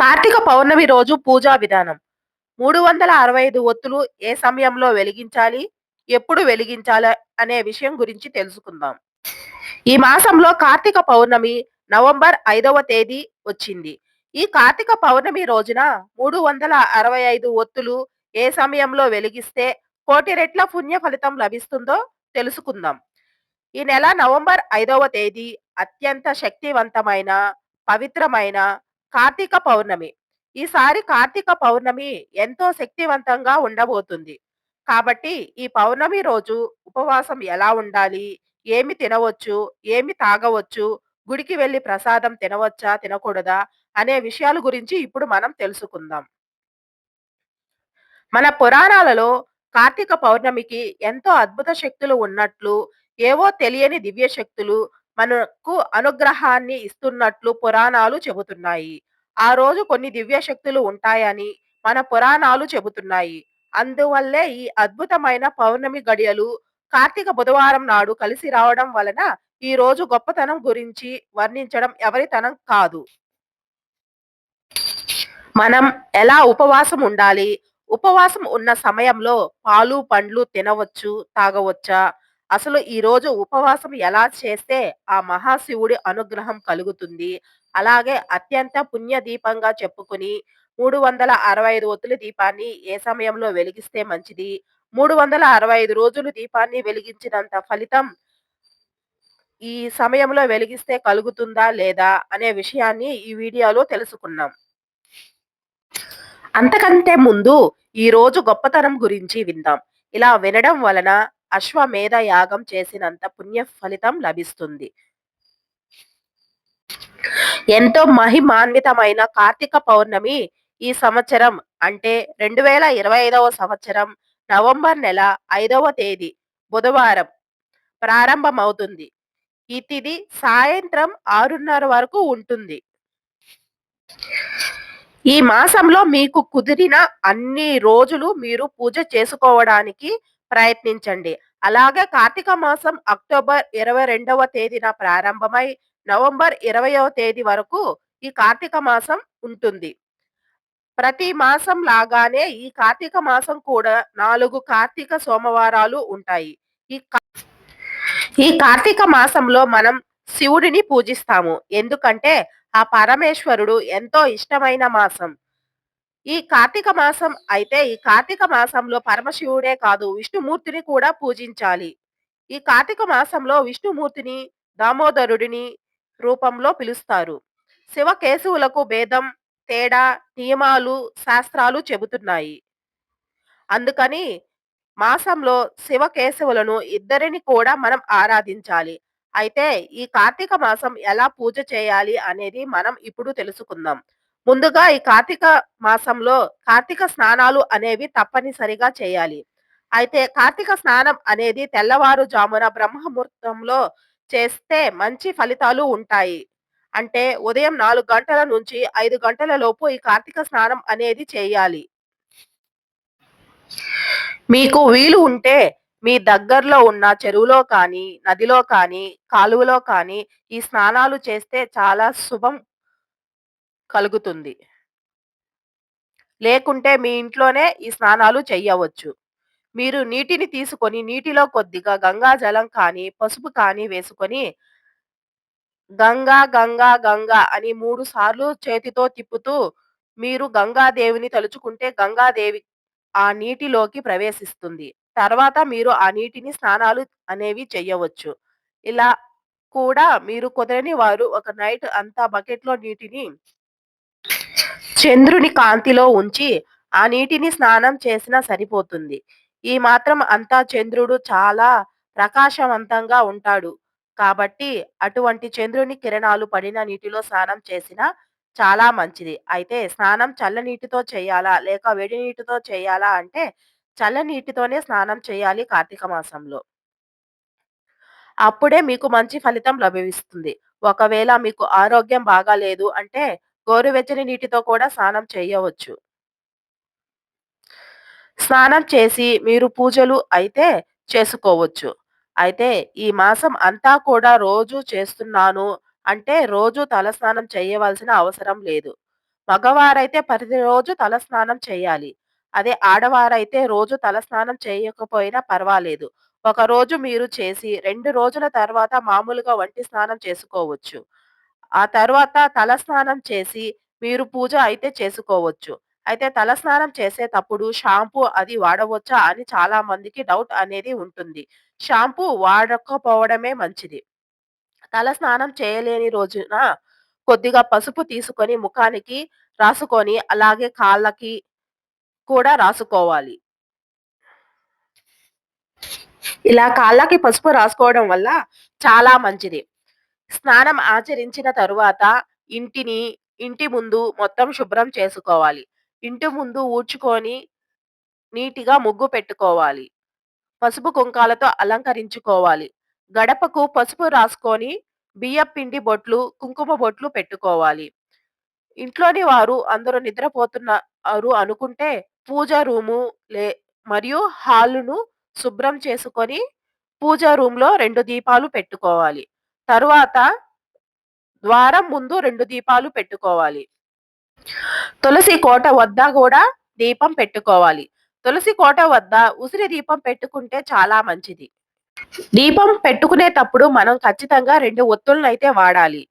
కార్తీక పౌర్ణమి రోజు పూజా విధానం. మూడు వందల అరవై ఐదు ఒత్తులు ఏ సమయంలో వెలిగించాలి ఎప్పుడు వెలిగించాలి అనే విషయం గురించి తెలుసుకుందాం. ఈ మాసంలో కార్తీక పౌర్ణమి నవంబర్ ఐదవ తేదీ వచ్చింది. ఈ కార్తీక పౌర్ణమి రోజున మూడు వందల అరవై ఐదు ఒత్తులు ఏ సమయంలో వెలిగిస్తే కోటి రెట్ల పుణ్య ఫలితం లభిస్తుందో తెలుసుకుందాం. ఈ నెల నవంబర్ ఐదవ తేదీ అత్యంత శక్తివంతమైన పవిత్రమైన కార్తీక పౌర్ణమి. ఈసారి కార్తీక పౌర్ణమి ఎంతో శక్తివంతంగా ఉండబోతుంది. కాబట్టి ఈ పౌర్ణమి రోజు ఉపవాసం ఎలా ఉండాలి? ఏమి తినవచ్చు? ఏమి తాగవచ్చు? గుడికి వెళ్ళి ప్రసాదం తినవచ్చా? తినకూడదా? అనే విషయాల గురించి ఇప్పుడు మనం తెలుసుకుందాం. మన పురాణాలలో కార్తీక పౌర్ణమికి ఎంతో అద్భుత శక్తులు ఉన్నట్లు ఏవో తెలియని దివ్య శక్తులు మనకు అనుగ్రహాన్ని ఇస్తున్నట్లు పురాణాలు చెబుతున్నాయి. ఆ రోజు కొన్ని దివ్య శక్తులు ఉంటాయని మన పురాణాలు చెబుతున్నాయి. అందువల్లే ఈ అద్భుతమైన పౌర్ణమి గడియలు కార్తీక బుధవారం నాడు కలిసి రావడం వలన ఈ రోజు గొప్పతనం గురించి వర్ణించడం ఎవరితనం కాదు. మనం ఎలా ఉపవాసం ఉండాలి? ఉపవాసం ఉన్న సమయంలో పాలు పండ్లు తినవచ్చు తాగవచ్చా? అసలు ఈ రోజు ఉపవాసం ఎలా చేస్తే ఆ మహాశివుడి అనుగ్రహం కలుగుతుంది? అలాగే అత్యంత పుణ్య దీపంగా చెప్పుకుని మూడు వందల అరవై ఐదు ఒత్తుల దీపాన్ని ఏ సమయంలో వెలిగిస్తే మంచిది? మూడు వందల అరవై ఐదు రోజులు దీపాన్ని వెలిగించినంత ఫలితం ఈ సమయంలో వెలిగిస్తే కలుగుతుందా లేదా అనే విషయాన్ని ఈ వీడియోలో తెలుసుకున్నాం. అంతకంటే ముందు ఈ రోజు గొప్పతనం గురించి విందాం. ఇలా వినడం వలన అశ్వమేధ యాగం చేసినంత పుణ్య ఫలితం లభిస్తుంది. ఎంతో మహిమాన్వితమైన కార్తీక పౌర్ణమి ఈ సంవత్సరం అంటే రెండు వేల ఇరవై ఐదవ సంవత్సరం నవంబర్ నెల ఐదవ తేదీ బుధవారం ప్రారంభమవుతుంది. ఈ తిది సాయంత్రం ఆరున్నర వరకు ఉంటుంది. ఈ మాసంలో మీకు కుదిరిన అన్ని రోజులు మీరు పూజ చేసుకోవడానికి ప్రయత్నించండి. అలాగే కార్తీక మాసం అక్టోబర్ ఇరవై రెండవ తేదీన ప్రారంభమై నవంబర్ ఇరవయవ తేదీ వరకు ఈ కార్తీక మాసం ఉంటుంది. ప్రతి మాసం లాగానే ఈ కార్తీక మాసం కూడా నాలుగు కార్తీక సోమవారాలు ఉంటాయి. ఈ ఈ కార్తీక మాసంలో మనం శివుడిని పూజిస్తాము. ఎందుకంటే ఆ పరమేశ్వరుడు ఎంతో ఇష్టమైన మాసం. ఈ కార్తీక మాసం అయితే ఈ కార్తీక మాసంలో పరమశివుడే కాదు విష్ణుమూర్తిని కూడా పూజించాలి. ఈ కార్తీక మాసంలో విష్ణుమూర్తిని దామోదరుడిని రూపంలో పిలుస్తారు. శివ కేశవులకు భేదం తేడా నియమాలు శాస్త్రాలు చెబుతున్నాయి. అందుకని మాసంలో శివ కేశవులను ఇద్దరిని కూడా మనం ఆరాధించాలి. అయితే ఈ కార్తీక మాసం ఎలా పూజ చేయాలి అనేది మనం ఇప్పుడు తెలుసుకుందాం. ముందుగా ఈ కార్తీక మాసంలో కార్తీక స్నానాలు అనేవి తప్పనిసరిగా చేయాలి. అయితే కార్తీక స్నానం అనేది తెల్లవారుజామున బ్రహ్మముహూర్తంలో చేస్తే మంచి ఫలితాలు ఉంటాయి. అంటే ఉదయం నాలుగు గంటల నుంచి ఐదు గంటల లోపు ఈ కార్తీక స్నానం అనేది చేయాలి. మీకు వీలు ఉంటే మీ దగ్గరలో ఉన్న చెరువులో కానీ నదిలో కానీ కాలువలో కానీ ఈ స్నానాలు చేస్తే చాలా శుభం కలుగుతుంది. లేకుంటే మీ ఇంట్లోనే ఈ స్నానాలు చెయ్యవచ్చు. మీరు నీటిని తీసుకొని నీటిలో కొద్దిగా గంగా జలం కానీ పసుపు కానీ వేసుకొని గంగా గంగా గంగా అని మూడు సార్లు చేతితో తిప్పుతూ మీరు గంగాదేవిని తలుచుకుంటే గంగాదేవి ఆ నీటిలోకి ప్రవేశిస్తుంది. తర్వాత మీరు ఆ నీటిని స్నానాలు అనేవి చెయ్యవచ్చు. ఇలా కూడా మీరు కుదరని వారు ఒక నైట్ అంతా బకెట్లో నీటిని చంద్రుని కాంతిలో ఉంచి ఆ నీటిని స్నానం చేసినా సరిపోతుంది. ఈ మాత్రం అంతా చంద్రుడు చాలా ప్రకాశవంతంగా ఉంటాడు. కాబట్టి అటువంటి చంద్రుని కిరణాలు పడిన నీటిలో స్నానం చేసినా చాలా మంచిది. అయితే స్నానం చల్ల నీటితో చేయాలా? లేక వేడి నీటితో చేయాలా? అంటే చల్ల నీటితోనే స్నానం చేయాలి కార్తీక మాసంలో. అప్పుడే మీకు మంచి ఫలితం లభిస్తుంది. ఒకవేళ మీకు ఆరోగ్యం బాగాలేదు అంటే గోరువెచ్చని నీటితో కూడా స్నానం చేయవచ్చు స్నానం చేసి మీరు పూజలు అయితే చేసుకోవచ్చు అయితే ఈ మాసం అంతా కూడా రోజు చేస్తున్నాను అంటే రోజు తలస్నానం చేయవలసిన అవసరం లేదు మగవారైతే ప్రతిరోజు తలస్నానం చేయాలి. అదే ఆడవారైతే రోజు తలస్నానం చేయకపోయినా పర్వాలేదు. ఒకరోజు మీరు చేసి రెండు రోజుల తర్వాత మామూలుగా వంటి స్నానం చేసుకోవచ్చు. ఆ తర్వాత తలస్నానం చేసి మీరు పూజ అయితే చేసుకోవచ్చు. అయితే తలస్నానం చేసేటప్పుడు షాంపూ అది వాడవచ్చా అని చాలా మందికి డౌట్ అనేది ఉంటుంది. షాంపూ వాడకపోవడమే మంచిది. తలస్నానం చేయలేని రోజున కొద్దిగా పసుపు తీసుకొని ముఖానికి రాసుకొని, అలాగే కాళ్ళకి కూడా రాసుకోవాలి. ఇలా కాళ్ళకి పసుపు రాసుకోవడం వల్ల చాలా మంచిది. స్నానం ఆచరించిన తరువాత ఇంటిని, ఇంటి ముందు మొత్తం శుభ్రం చేసుకోవాలి. ఇంటి ముందు ఊడ్చుకొని నీటిగా ముగ్గు పెట్టుకోవాలి. పసుపు, కుంకాలతో అలంకరించుకోవాలి. గడపకు పసుపు రాసుకొని బియ్యపిండి బొట్లు, కుంకుమ బొట్లు పెట్టుకోవాలి. ఇంట్లోని వారు అందరూ నిద్రపోతున్నారు అనుకుంటే పూజ రూము లే మరియు హాలును శుభ్రం చేసుకొని పూజ రూమ్‌లో 2 దీపాలు పెట్టుకోవాలి. తరువాత ద్వారం ముందు రెండు దీపాలు పెట్టుకోవాలి. తులసి కోట వద్ద కూడా దీపం పెట్టుకోవాలి. తులసి కోట వద్ద ఉసిరి దీపం పెట్టుకుంటే చాలా మంచిది. దీపం పెట్టుకునేటప్పుడు మనం ఖచ్చితంగా 2 ఒత్తులనైతే వాడాలి.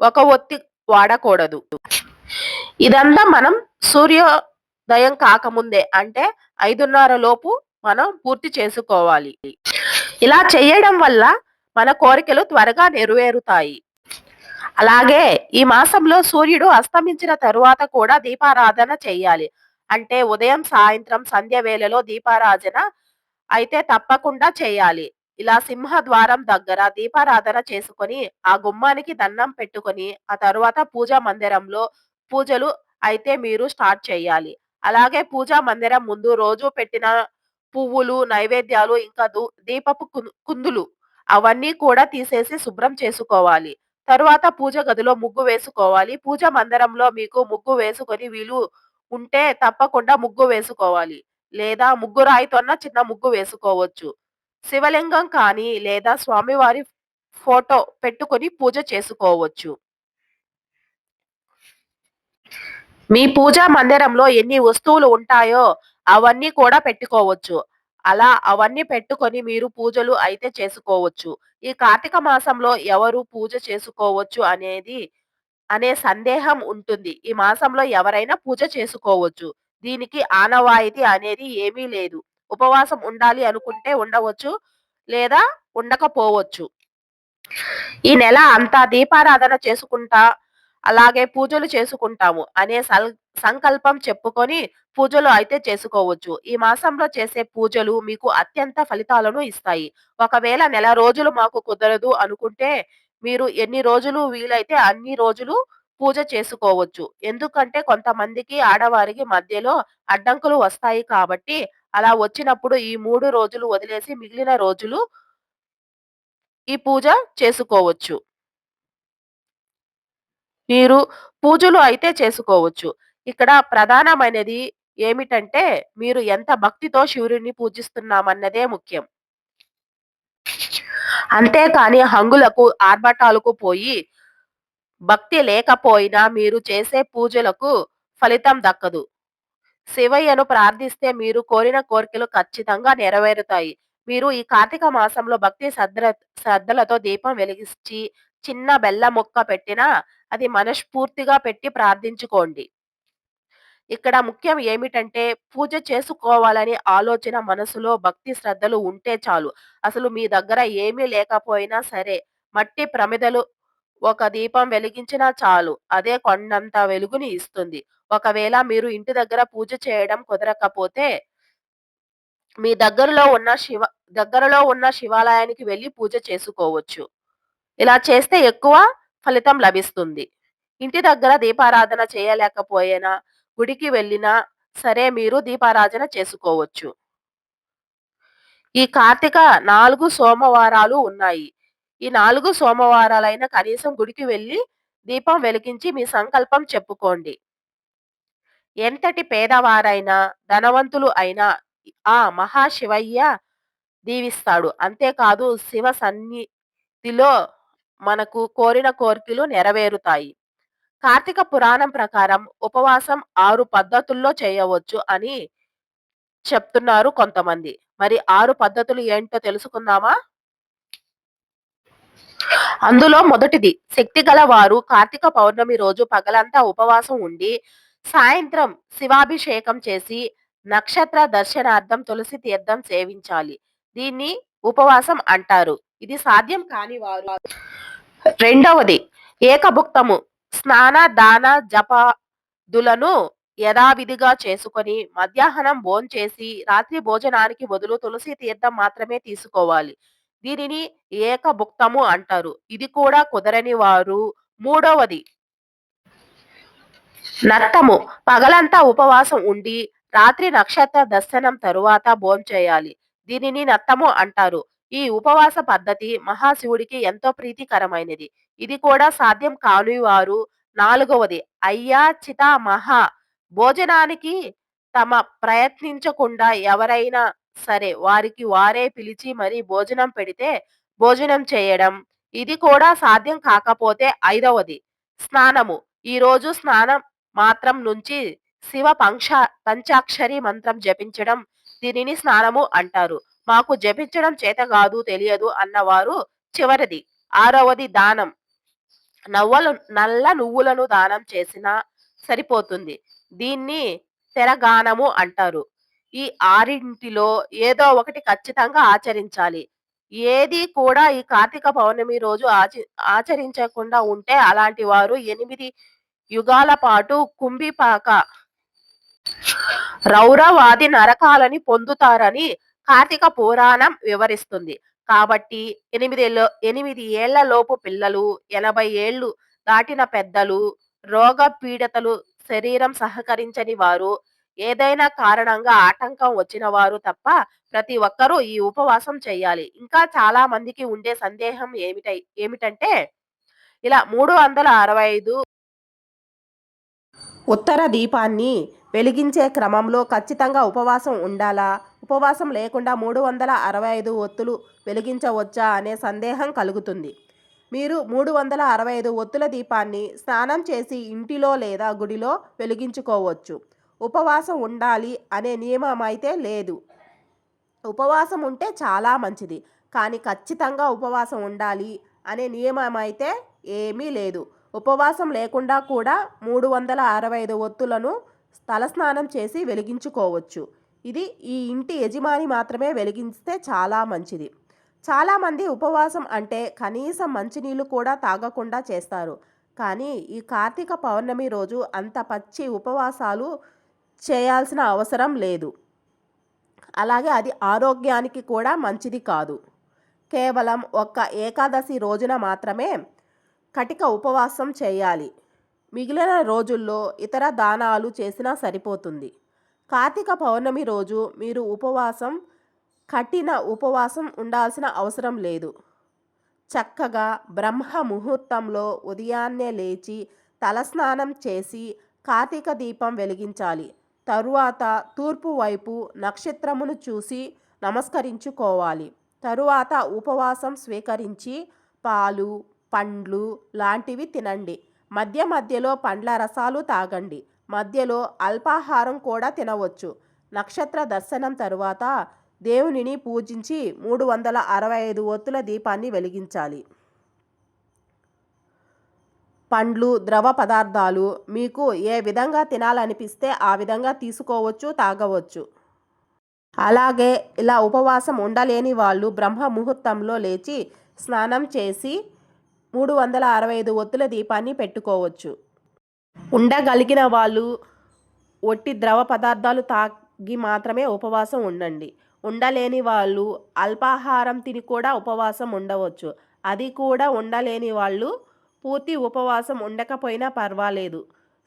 ఒక ఒత్తి వాడకూడదు. ఇదంతా మనం సూర్యోదయం కాకముందే అంటే 5:30 లోపు మనం పూర్తి చేసుకోవాలి. ఇలా చేయడం వల్ల మన కోరికలు త్వరగా నెరవేరుతాయి. అలాగే ఈ మాసంలో సూర్యుడు అస్తమించిన తరువాత కూడా దీపారాధన చేయాలి అంటే ఉదయం, సాయంత్రం సంధ్య వేళలో దీపారాధన అయితే తప్పకుండా చేయాలి. ఇలా సింహద్వారం దగ్గర దీపారాధన చేసుకొని, ఆ గుమ్మానికి దండం పెట్టుకొని, ఆ తరువాత పూజా మందిరంలో పూజలు అయితే మీరు స్టార్ట్ చేయాలి. అలాగే పూజా మందిరం ముందు రోజు పెట్టిన పువ్వులు, నైవేద్యాలు ఇంకా దీపపు కుం కుందులు అవన్నీ కూడా తీసేసి శుభ్రం చేసుకోవాలి. తరువాత పూజ గదిలో ముగ్గు వేసుకోవాలి. పూజ మందిరంలో మీకు ముగ్గు వేసుకొని వీలు ఉంటే తప్పకుండా ముగ్గు వేసుకోవాలి. లేదా ముగ్గు రాయితోన్న చిన్న ముగ్గు వేసుకోవచ్చు. శివలింగం కానీ లేదా స్వామివారి ఫోటో పెట్టుకొని పూజ చేసుకోవచ్చు. మీ పూజా మందిరంలో ఎన్ని వస్తువులు ఉంటాయో అవన్నీ కూడా పెట్టుకోవచ్చు. అలా అవన్నీ పెట్టుకొని మీరు పూజలు అయితే చేసుకోవచ్చు. ఈ కార్తీక మాసంలో ఎవరు పూజ చేసుకోవచ్చు అనేది అనే సందేహం ఉంటుంది. ఈ మాసంలో ఎవరైనా పూజ చేసుకోవచ్చు. దీనికి ఆనవాయితీ అనేది ఏమీ లేదు. ఉపవాసం ఉండాలి అనుకుంటే ఉండవచ్చు. లేదా ఉండకపోవచ్చు. ఈ నెల అంతా దీపారాధన చేసుకుంటా, అలాగే పూజలు చేసుకుంటాము అనే సల్ సంకల్పం చెప్పుకొని పూజలు అయితే చేసుకోవచ్చు. ఈ మాసంలో చేసే పూజలు మీకు అత్యంత ఫలితాలను ఇస్తాయి. ఒకవేళ నెల రోజులు మాకు కుదరదు అనుకుంటే మీరు ఎన్ని రోజులు వీలైతే అన్ని రోజులు పూజ చేసుకోవచ్చు. ఎందుకంటే కొంతమందికి ఆడవారికి మధ్యలో అడ్డంకులు వస్తాయి కాబట్టి అలా వచ్చినప్పుడు ఈ మూడు రోజులు వదిలేసి మిగిలిన రోజులు ఈ పూజ చేసుకోవచ్చు. మీరు పూజలు అయితే చేసుకోవచ్చు. ఇక్కడ ప్రధానమైనది ఏమిటంటే మీరు ఎంత భక్తితో శివుడిని పూజిస్తున్నామన్నదే ముఖ్యం. అంతేకాని హంగులకు, ఆర్భటాలకు పోయి భక్తి లేకపోయినా మీరు చేసే పూజలకు ఫలితం దక్కదు. శివయ్యను ప్రార్థిస్తే మీరు కోరిన కోరికలు ఖచ్చితంగా నెరవేరుతాయి. మీరు ఈ కార్తీక మాసంలో భక్తి శ్రద్ధ శ్రద్ధలతో దీపం వెలిగించి చిన్న బెల్ల ముక్క పెట్టినా అది మనస్ఫూర్తిగా పెట్టి ప్రార్థించుకోండి. ఇక్కడ ముఖ్యం ఏమిటంటే పూజ చేసుకోవాలని ఆలోచన మనసులో భక్తి శ్రద్ధలు ఉంటే చాలు. అసలు మీ దగ్గర ఏమీ లేకపోయినా సరే మట్టి ప్రమిదలు ఒక దీపం వెలిగించినా చాలు. అదే కొండంత వెలుగుని ఇస్తుంది. ఒకవేళ మీరు ఇంటి దగ్గర పూజ చేయడం కుదరకపోతే మీ దగ్గరలో ఉన్న శివ దగ్గరలో ఉన్న శివాలయానికి వెళ్ళి పూజ చేసుకోవచ్చు. ఇలా చేస్తే ఎక్కువ ఫలితం లభిస్తుంది. ఇంటి దగ్గర దీపారాధన చేయలేకపోయినా గుడికి వెళ్ళినా సరే మీరు దీపారాధన చేసుకోవచ్చు. ఈ కార్తీక నాలుగు సోమవారాలు ఉన్నాయి. ఈ నాలుగు సోమవారాలైన కనీసం గుడికి వెళ్ళి దీపం వెలిగించి మీ సంకల్పం చెప్పుకోండి. ఎంతటి పేదవారైనా, ధనవంతులు అయినా ఆ మహాశివయ్య దీవిస్తాడు. అంతేకాదు శివ సన్నిధిలో మనకు కోరిన కోర్కెలు నెరవేరుతాయి. కార్తీక పురాణం ప్రకారం ఉపవాసం ఆరు పద్ధతుల్లో చేయవచ్చు అని చెప్తున్నారు కొంతమంది. మరి ఆరు పద్ధతులు ఏంటో తెలుసుకుందామా? అందులో మొదటిది శక్తిగల వారు కార్తీక పౌర్ణమి రోజు పగలంతా ఉపవాసం ఉండి, సాయంత్రం శివాభిషేకం చేసి, నక్షత్ర దర్శనార్థం తులసి తీర్థం సేవించాలి. దీన్ని ఉపవాసం అంటారు. ఇది సాధ్యం కాని వారు రెండవది ఏకభుక్తము స్నాన, దాన, జపదులను యథావిధిగా చేసుకొని మధ్యాహ్నం భోంచేసి రాత్రి భోజనానికి బదులు తులసి తీర్థం మాత్రమే తీసుకోవాలి. దీనిని ఏకభుక్తము అంటారు. ఇది కూడా కుదరని వారు మూడవది నత్తము పగలంతా ఉపవాసం ఉండి రాత్రి నక్షత్ర దర్శనం తరువాత భోంచేయాలి. దీనిని నత్తము అంటారు. ఈ ఉపవాస పద్ధతి మహాశివుడికి ఎంతో ప్రీతికరమైనది. ఇది కూడా సాధ్యం కాని వారు నాలుగవది అయ్యా చిత మహా భోజనానికి తమ ప్రయత్నించకుండా ఎవరైనా సరే వారికి వారే పిలిచి మరీ భోజనం పెడితే భోజనం చేయడం. ఇది కూడా సాధ్యం కాకపోతే ఐదవది స్నానము. ఈ రోజు స్నానం మాత్రం నుంచి శివ పంక్ష పంచాక్షరి మంత్రం జపించడం. దీనిని స్నానము అంటారు. మాకు జపించడం చేత కాదు తెలియదు అన్నవారు చివరిది ఆరవది దానం. నవ్వలు నల్ల నువ్వులను దానం చేసినా సరిపోతుంది. దీన్ని తెరగానము అంటారు. ఈ ఆరింటిలో ఏదో ఒకటి ఖచ్చితంగా ఆచరించాలి. ఏది కూడా ఈ కార్తీక పౌర్ణమి రోజు ఆచి ఆచరించకుండా ఉంటే అలాంటి వారు ఎనిమిది యుగాల పాటు కుంభిపాక రౌరవాది నరకాలని పొందుతారని కార్తీక పురాణం వివరిస్తుంది. కాబట్టి ఎనిమిదేళ్ళ ఎనిమిది ఏళ్ళలోపు పిల్లలు, ఎనభై ఏళ్ళు దాటిన పెద్దలు, రోగ పీడతలు శరీరం సహకరించని వారు, ఏదైనా కారణంగా ఆటంకం వచ్చిన వారు తప్ప ప్రతి ఒక్కరూ ఈ ఉపవాసం చేయాలి. ఇంకా చాలా మందికి ఉండే సందేహం ఏమిటై ఏమిటంటే ఇలా మూడు వందల అరవై ఐదు ఉత్తర దీపాన్ని వెలిగించే క్రమంలో ఖచ్చితంగా ఉపవాసం ఉండాలా? ఉపవాసం లేకుండా మూడు వందల అరవై ఐదు ఒత్తులు వెలిగించవచ్చా అనే సందేహం కలుగుతుంది. మీరు మూడు వందల అరవై ఐదు ఒత్తుల దీపాన్ని స్నానం చేసి ఇంటిలో లేదా గుడిలో వెలిగించుకోవచ్చు. ఉపవాసం ఉండాలి అనే నియమం అయితే లేదు. ఉపవాసం ఉంటే చాలా మంచిది. కానీ ఖచ్చితంగా ఉపవాసం ఉండాలి అనే నియమం అయితే ఏమీ లేదు. ఉపవాసం లేకుండా కూడా మూడు వందల అరవై ఐదు ఒత్తులను తలస్నానం చేసి వెలిగించుకోవచ్చు. ఇది ఈ ఇంటి యజమాని మాత్రమే వెలిగిస్తే చాలా మంచిది. చాలామంది ఉపవాసం అంటే కనీసం మంచినీళ్ళు కూడా తాగకుండా చేస్తారు. కానీ ఈ కార్తీక పౌర్ణమి రోజు అంత పచ్చి ఉపవాసాలు చేయాల్సిన అవసరం లేదు. అలాగే అది ఆరోగ్యానికి కూడా మంచిది కాదు. కేవలం ఒక్క ఏకాదశి రోజున మాత్రమే కటిక ఉపవాసం చేయాలి. మిగిలిన రోజుల్లో ఇతర దానాలు చేసినా సరిపోతుంది. కార్తీక పౌర్ణమి రోజు మీరు ఉపవాసం కఠిన ఉపవాసం ఉండాల్సిన అవసరం లేదు. చక్కగా బ్రహ్మ ముహూర్తంలో ఉదయాన్నే లేచి తలస్నానం చేసి కార్తీక దీపం వెలిగించాలి. తరువాత తూర్పు వైపు నక్షత్రమును చూసి నమస్కరించుకోవాలి. తరువాత ఉపవాసం స్వీకరించి పాలు, పండ్లు లాంటివి తినండి. మధ్య మధ్యలో పండ్ల రసాలు తాగండి. మధ్యలో అల్పాహారం కూడా తినవచ్చు. నక్షత్ర దర్శనం తరువాత దేవునిని పూజించి మూడు వందల అరవై ఐదు ఒత్తుల దీపాన్ని వెలిగించాలి. పండ్లు, ద్రవ పదార్థాలు మీకు ఏ విధంగా తినాలనిపిస్తే ఆ విధంగా తీసుకోవచ్చు, తాగవచ్చు. అలాగే ఇలా ఉపవాసం ఉండలేని వాళ్ళు బ్రహ్మ ముహూర్తంలో లేచి స్నానం చేసి మూడు వందల అరవై ఐదు ఒత్తుల దీపాన్ని పెట్టుకోవచ్చు. ఉండగలిగిన వాళ్ళు ఒట్టి ద్రవ పదార్థాలు తాగి మాత్రమే ఉపవాసం ఉండండి. ఉండలేని వాళ్ళు అల్పాహారం తిని కూడా ఉపవాసం ఉండవచ్చు. అది కూడా ఉండలేని వాళ్ళు పూర్తి ఉపవాసం ఉండకపోయినా పర్వాలేదు.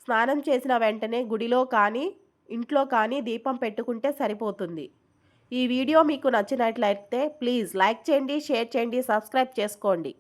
స్నానం చేసిన వెంటనే గుడిలో కానీ, ఇంట్లో కానీ దీపం పెట్టుకుంటే సరిపోతుంది. ఈ వీడియో మీకు నచ్చినట్లయితే ప్లీజ్ లైక్ చేయండి, షేర్ చేయండి, సబ్స్క్రైబ్ చేసుకోండి.